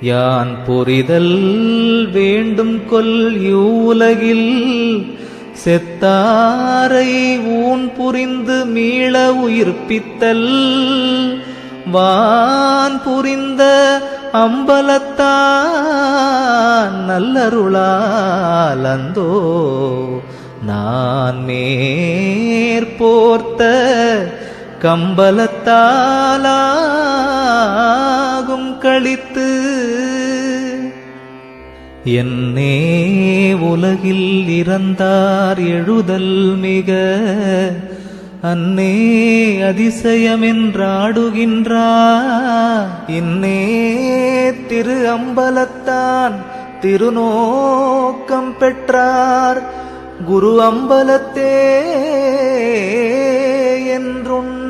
யான் புரிதல் வேண்டும் கொல் யூலகில் செத்தாரை ஊன் புரிந்து மீள உயிர்ப்பித்தல். வான் புரிந்த அம்பலத்தான் நல்லருளாலந்தோ நான் மேற்போர்த்த கம்பலத்தாலா கழித்து என்னே உலகில் இறந்தார் எழுதல் மிக அன்னே அதிசயமென்றாடுகின்றார். இன்னே திரு அம்பலத்தான் திருநோக்கம் பெற்றார். குரு அம்பலத்தே என்றுண்